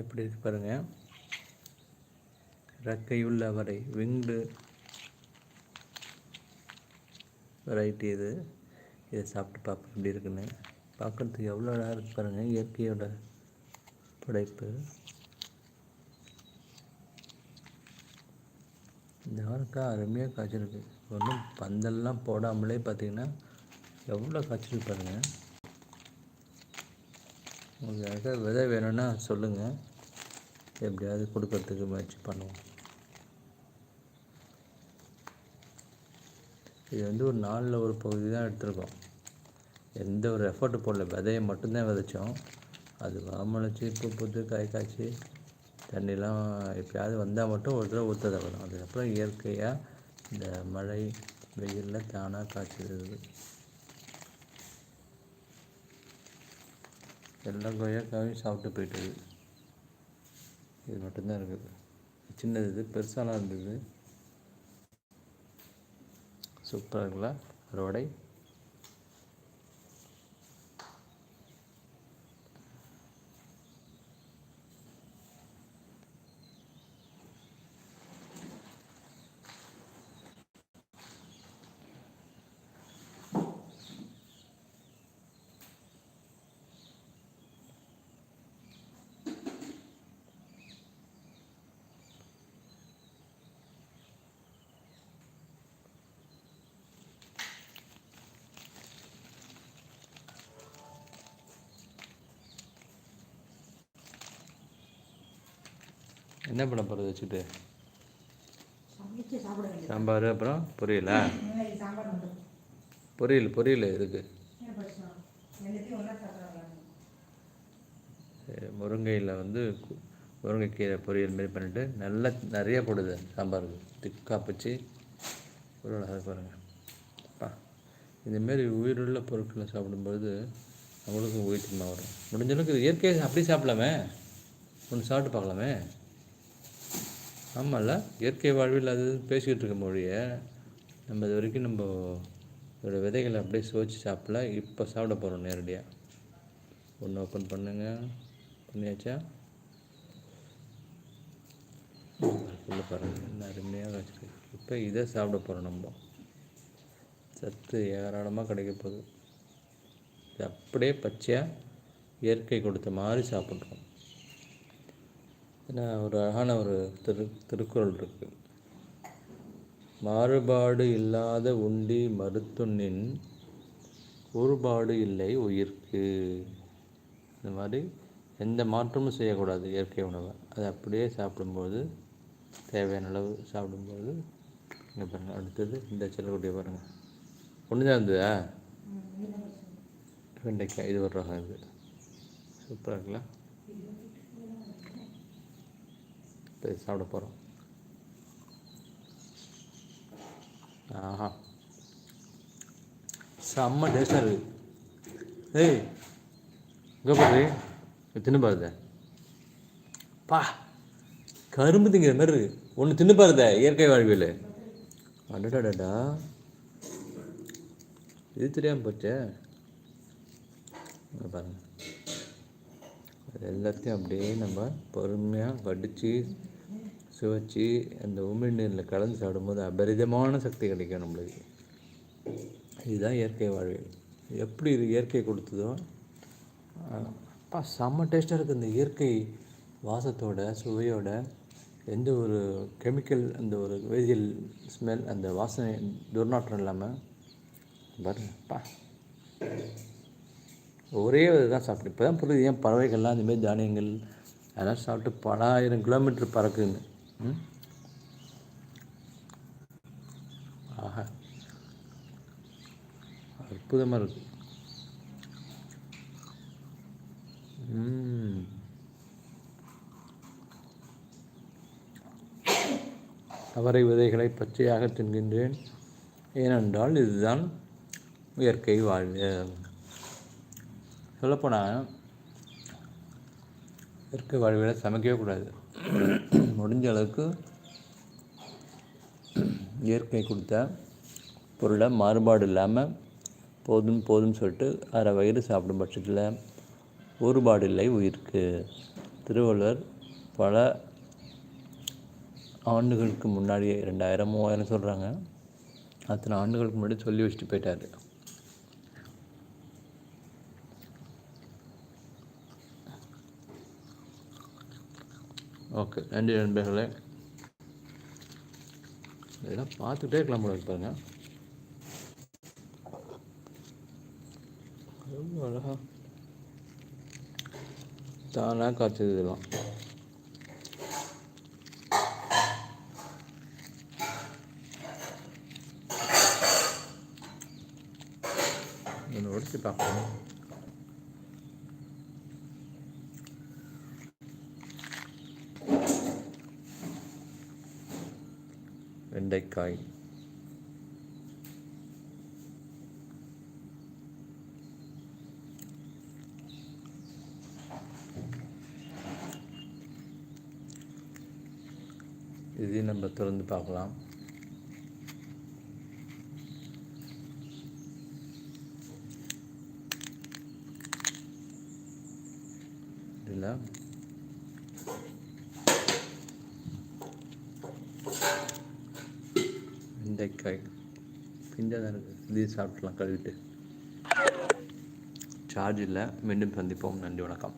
எப்படி இருக்கு பாருங்கள் ரெக்கையுள்ள வரை விங்டு வெரைட்டி இது. இதை சாப்பிட்டு பார்ப்போம் எப்படி இருக்குன்னு. பார்க்குறதுக்கு எவ்வளோ அழகாக இருக்கு பாருங்கள் இயற்கையோட படைப்பு. இந்த வாரக்காய் அருமையாக காய்ச்சிருக்கு. ஒன்றும் பந்தல்லாம் போடாமலே பார்த்தீங்கன்னா எவ்வளோ காய்ச்சிருக்கு பாருங்கள் உங்களுக்கு விதை வேணும்னா சொல்லுங்கள் எப்படியாவது கொடுக்கறதுக்கு முயற்சி பண்ணுவோம். இது வந்து ஒரு நாளில் ஒரு பகுதி தான் எடுத்திருக்கோம். எந்த ஒரு எஃபர்ட் போடல. விதையை மட்டும்தான் விதைச்சோம். அது வாமலைச்சு இப்போ பூத்து காய் காய்ச்சி தண்ணிலாம் எப்பயாவது வந்தால் மட்டும் ஒரு தடவை ஊற்ற வரும் அதுக்கப்புறம் இயற்கையாக இந்த மழை வெயிலில் தானாக காய்ச்சிடுது எல்லா கொய்யாக்காயும் சாப்பிட்டு போயிட்டது. இது மட்டும்தான் இருக்குது. சின்னது இது பெருசாலாம் இருந்தது. சூப்பராக இருக்குல்ல அறுவடை என்ன பண்ண போகிறது வச்சுட்டு சாம்பார் அப்புறம் பொரியலா? பொரியல் பொரியல் இருக்கு முருங்கையில் வந்து முருங்கைக்கீரை பொரியல் மாரி பண்ணிட்டு நல்லா நிறைய போடுது சாம்பாருக்கு. திக்காக பிச்சு அழகாக பாருங்கள் அப்பா இந்தமாரி உயிருள்ள பொருட்களை சாப்பிடும்போது நம்மளுக்கும் உயிர்த்தமாக வரும். முடிஞ்ச அளவுக்கு இயற்கையை அப்படியே சாப்பிடலாமே? ஒன்று சாப்பிட்டு பார்க்கலாமே? ஆமாம்ல இயற்கை வாழ்வில் அது பேசிக்கிட்டு இருக்க மொழிய நம்ம இது வரைக்கும் நம்ம இதோட விதைகளை அப்படியே சுவைச்சு சாப்பிடல இப்போ சாப்பிட போகிறோம் நேரடியாக ஒன்று ஓப்பன் பண்ணுங்க. பண்ணியாச்சா? உள்ள பாருங்கள் என்ன அருமையாக வச்சுருக்கு. இப்போ இதை சாப்பிட போகிறோம் நம்ம. சத்து ஏராளமாக கிடைக்க போகுது. இது அப்படியே பச்சையாக இயற்கை கொடுத்த மாதிரி சாப்பிட்றோம். ஏன்னா ஒரு அழகான ஒரு திரு திருக்குறள் இருக்குது மாறுபாடு இல்லாத உண்டி மருத்துண்ணின் கூறுபாடு இல்லை உயிர்க்கு. இந்த மாதிரி எந்த மாற்றமும் செய்யக்கூடாது இயற்கை உணவை. அதை அப்படியே சாப்பிடும்போது தேவையான அளவு சாப்பிடும்போது இங்கே பாருங்கள் அடுத்தது இந்த செல்லக்குட்டியை பாருங்கள் ஒன்று தான் இருந்ததா வெண்டைக்காய் இது ஒரு ரகம் இது. சூப்பராக இருக்குல்ல இப்போ இது சாப்பிட போகிறோம் ஆஹா. செம்ம டேஸ்டாக இருக்குது ஏய் இங்கே பாரு. தின்னு பாருத பா. கரும்பு திங்கிற மாதிரி இருக்கு. ஒன்று தின்னு பாருத இயற்கை வாழ்வியல். அடடாடா இது தெரியாமல் போச்சே. இங்க பாருங்க. அது எல்லாத்தையும் அப்படியே நம்ம பொறுமையாக வடித்து சுவைச்சி அந்த உமிழ்நீரில் கலந்து சாப்பிடும்போது அபரிதமான சக்தி கிடைக்கும் நம்மளுக்கு. இதுதான் இயற்கை வாழ்வியல் எப்படி இது இயற்கை கொடுத்ததோ அப்பா செம்ம டேஸ்ட்டாக இருக்குது இந்த இயற்கை வாசத்தோட சுவையோட. எந்த ஒரு கெமிக்கல் அந்த ஒரு வேதியியல் ஸ்மெல் அந்த வாசனை துர்நாற்றம் இல்லாமல் பாருப்பா ஒரே இதுதான் சாப்பிட்டு இப்போ தான் புரியுது ஏன் பறவைகள்லாம் இந்தமாரி தானியங்கள் அதெல்லாம் சாப்பிட்டு பல ஆயிரம் கிலோமீட்டர் பறக்குங்க. ம்? ஆஹா. அற்புதமாக இருக்கு. அவரை விதைகளை பச்சையாக தின்கின்றேன். ஏனென்றால் இதுதான் இயற்கை வாழ்வு சொல்லப்போனால் இயற்கை வாழ்வில் சமைக்கவே கூடாது. முடிஞ்ச அளவுக்கு இயற்கை கொடுத்த பொருளை மாறுபாடு இல்லாமல் போதும் போதும்னு சொல்லிட்டு அரை வயிறு சாப்பிடும் பட்சத்தில் ஒருபாடு இல்லை உயிருக்கு. திருவள்ளுவர் பல ஆண்டுகளுக்கு முன்னாடியே ரெண்டாயிரம் மூவாயிரம் சொல்கிறாங்க அத்தனை ஆண்டுகளுக்கு முன்னாடி சொல்லி வச்சுட்டு போயிட்டார். ஓகே நன்றி நண்பர்களே. இதெல்லாம் பார்த்துட்டே இருக்கலாம் போல பாருங்க. எவ்வளோ அழகா தானாக காய்ச்சது இதெல்லாம். ஒன்று பார்க்கணும் பார்க்கலாம் வெண்டைக்காய் இதையும் நம்ம திறந்து பார்க்கலாம் இதில் வெண்டைக்காய். பிஞ்சாக தான் இருக்குது இதையும் சாப்பிட்லாம் கழுவிட்டு. சார்ஜ் இல்லை. மீண்டும் சந்திப்போம். நன்றி வணக்கம்.